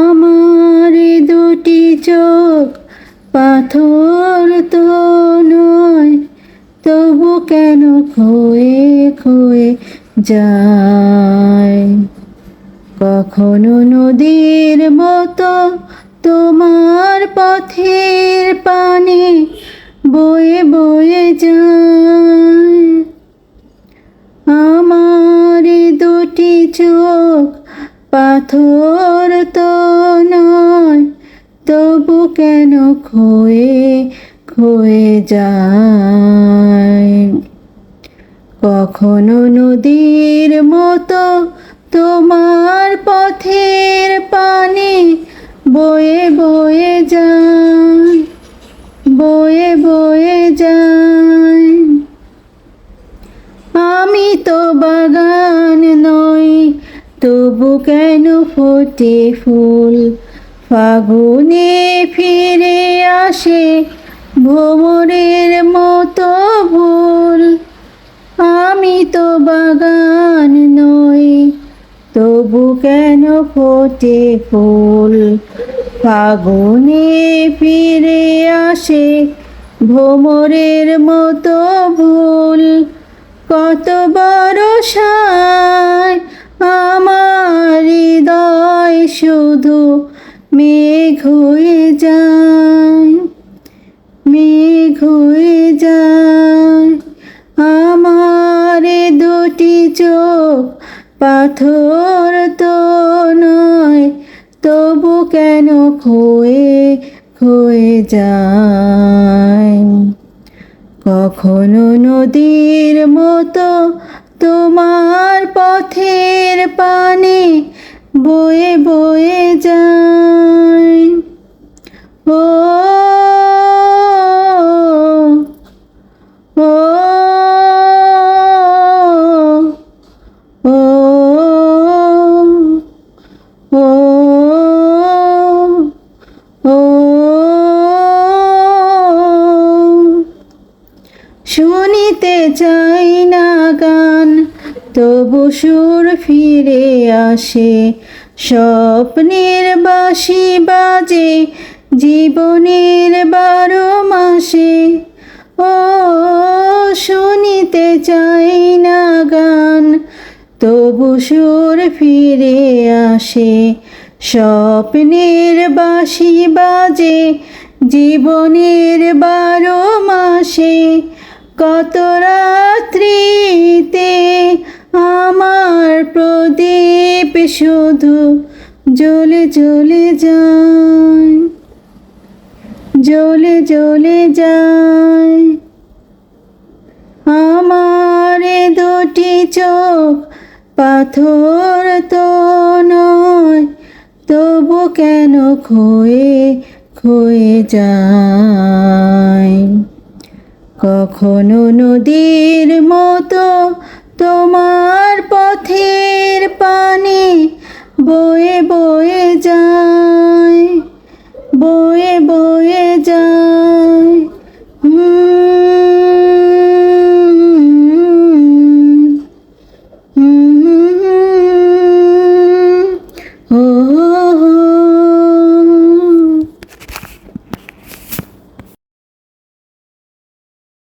আমার দুটি চোখ পাথর তো তবু কেন খয়ে খয়ে যায়? কখনো নদীর মতো তোমার পথের পানে বয়ে বয়ে যায়। আমার দুটি চোখ পাথর তো নয়, তবু কেন খয়ে খয়ে যায়। কখনো নদীর মতো তোমার পথের পানে বয়ে বয়ে যায়, বয়ে বয়ে যায়। আমি তো বাগান নই, তবু কেন ফোটে ফুল? ফাগুনে ফিরে আসে ভ্রমরের মতো ভুল। আমি তো বাগান নই, তবু কেন ফোটে ফুল? ফাগুনে ফিরে আসে ভ্রমরের মতো ভুল। কত বড় সায় আমার হৃদয় শুধু মেঘ হয়ে যায়। যায় আমার দুটি চোখ, পাথর তো নয়, তবু কেন খয়ে খয়ে যায় কখনো নদীর মতো তোমার পথের পানে বয়ে বয়ে শুনিতে চাই না গান, তবু সুর ফিরে আসে। স্বপ্নের বাসি বাজে, জীবনের বারো মাসে। ও, শুনিতে চাই না গান, তবু সুর ফিরে আসে। স্বপ্নের বাসি বাজে, জীবনের বারো মাসে। কত রাত্রিতে আমার প্রদীপ শুধু জ্বলে জ্বলে যায়, জ্বলে জ্বলে যায়। আমার দুটি চোখ পাথর তো নয়, তবু কেন খয়ে খয়ে যায়? কখনো নদীর মতো তোমার পথের